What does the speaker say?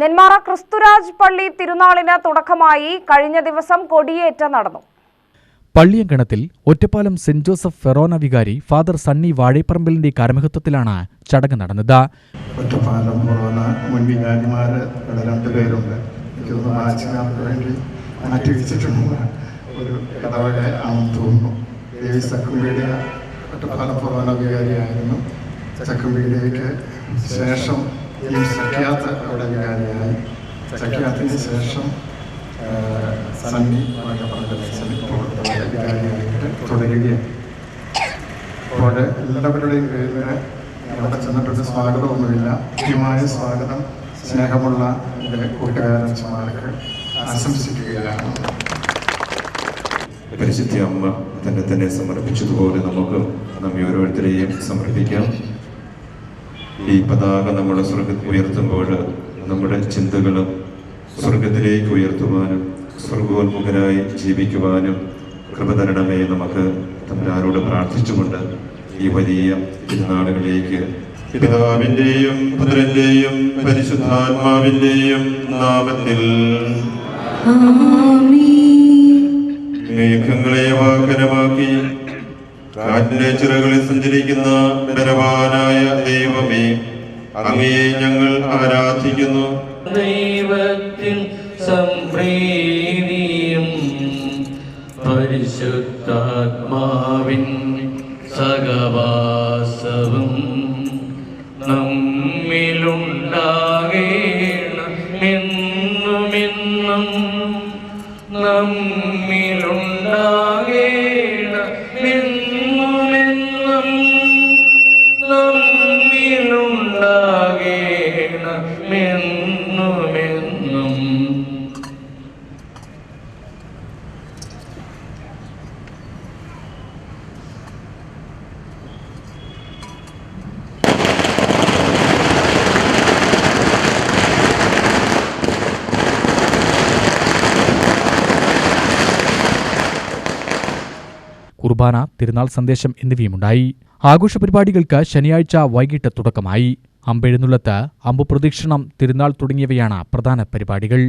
നെന്മാറ ക്രിസ്തുരാജ് പള്ളി തിരുനാളിന് തുടക്കമായി കഴിഞ്ഞ ദിവസം കൊടിയേറ്റ നടന്നു. പള്ളിയങ്കണത്തിൽ ഒറ്റപ്പാലം സെന്റ് ജോസഫ് ഫെറോന വികാരി ഫാദർ സണ്ണി വാഴേപ്പറമ്പിലിന്റെ കാരമഹത്വത്തിലാണ് ചടങ്ങ് നടന്നത്. ഒറ്റപ്പാലം മുൻ രണ്ടുപേരുണ്ട് വേണ്ടി ഒരു തോന്നുന്നു. ദേവി സക്കുംപീഡിയ ഒറ്റപ്പാലം കൊറോണ വികാരിയായിരുന്നു. സക്കുംപീഡിയയ്ക്ക് ശേഷം ഈ സഖ്യാത്ത് വികാരിയായി സഖ്യാത്തിന് ശേഷം സണ്ണി ഇപ്പോൾ ഇവിടെ വികാരിയായിട്ട് തുടരുകയാണ്. അപ്പോൾ എല്ലാവരുടെയും പേരിൽ അവിടെ ചെന്നിട്ടൊരു സ്വാഗതമൊന്നുമില്ല. കൃത്യമായ സ്വാഗതം സ്നേഹമുള്ള എന്റെ കൂട്ടുകാരന്മാർക്ക് ആശംസിക്കുകയാണ്. പരിശുദ്ധ അമ്മ തന്നെ തന്നെ സമർപ്പിച്ചതുപോലെ നമുക്ക് നമ്മെ ഓരോരുത്തരെയും സമർപ്പിക്കാം. ഈ പതാക നമ്മുടെ സ്വർഗ ഉയർത്തുമ്പോൾ നമ്മുടെ ചിന്തകളും സ്വർഗത്തിലേക്ക് ഉയർത്തുവാനും സ്വർഗോന്മുഖരായി ജീവിക്കുവാനും കൃപ തരണമേ നമുക്ക് തമ്പുരാനോട് പ്രാർത്ഥിച്ചുകൊണ്ട് ഈ വലിയ തിരുനാളുകളിലേക്ക് പിതാവിന്റെയും പുത്രന്റെയും പരിശുദ്ധാത്മാവിന്റെയും നാമത്തിൽ മേഘങ്ങളെ വാഹനമാക്കി കാറ്റിലെ ചിറകളിൽ സഞ്ചരിക്കുന്ന ബലവാനായ ദൈവമേ. അങ്ങയെ ഞങ്ങൾ ആരാധിക്കുന്നു. ദൈവത്തിൽ സംപ്രീതിയും പരിശുദ്ധാത്മാവിൻ സഹവാസവും നമ്മിലുണ്ടാകേണം. എന്നുമെന്നും നമ്മിലുണ്ടാകേണം എന്നുമെന്നും കുർബാന തിരുനാൾ സന്ദേശം എന്നിവയുമുണ്ടായി. ആഘോഷ പരിപാടികൾക്ക് ശനിയാഴ്ച വൈകിട്ട് തുടക്കമായി. അമ്പെഴുന്നള്ളത്ത് അമ്പുപ്രദക്ഷിണം തിരുനാൾ തുടങ്ങിയവയാണ് പ്രധാന പരിപാടികൾ.